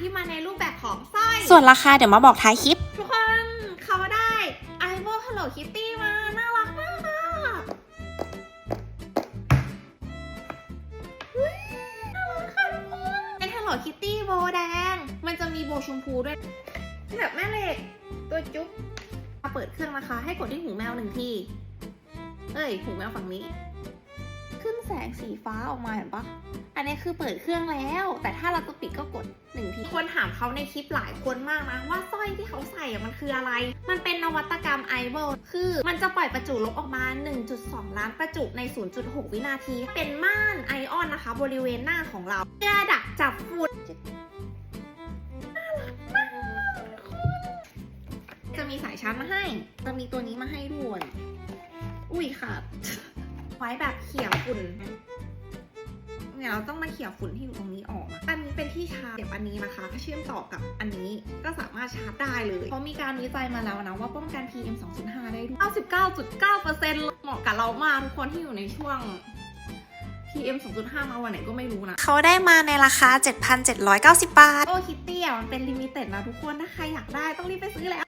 ที่มาในรูปแบบของสร้อย ส่วนราคาเดี๋ยวมาบอกท้ายคลิป ทุกคนเขาได้ไอโบ Hello Kitty มา น่ารักมากอะอุ๊ยน่ารักค่ะทุกคน เป็น Hello Kitty โบแดง มันจะมีโบชมพูด้วย แบบแม่เหล็ก ตัวจุ๊บมาเปิดเครื่องนะคะ ให้กดที่หูแมวหนึ่งที เอ้ย หูแมวฝั่งนี้ ขึ้นแสงสีฟ้าออกมาเห็นปะอั นี้คือเปิดเครื่องแล้ว แต่ถ้าเราจะปิดก็กดหนึ่งทีคนถามเขาในคลิปหลายคนมากนะว่าสร้อยที่เขาใส่อะมันคืออะไร มันเป็นนวัตกรรมไอเวลคือมันจะปล่อยประจุลบออกมา 1.2 ล้านประจุใน 0.6 วินาที เป็นม่านไอออนนะคะ บริเวณหน้าของเราเพื่อดักจับฝุ่นจะมีสายชาร์จมาให้ จะมีตัวนี้มาให้ด้วย อุ้ยค่ะ ไว้แบบเขี่ยฝุ่น เนี่ยเราต้องมาเขี่ยฝุ่นที่อยู่ตรงนี้ออกนะอันนี้เป็นที่ชาร์จเสียบอันนี้นะคะถ้าเชื่อมต่อกับอันนี้ก็สามารถชาร์จได้เลยเพราะมีการวิจัยมาแล้วนะว่าป้องกัน PM 2.5 ได้ด้วย99.9%เหมาะกับเรามากทุกคนที่อยู่ในช่วง PM 2.5 มาวันไหนก็ไม่รู้นะ เขาได้มาในราคา 7,790 บาท โอ้คิตตี้อะมันเป็นลิมิเต็ดนะทุกคน ถ้าใครอยากได้ต้องรีบไปซื้อแล้ว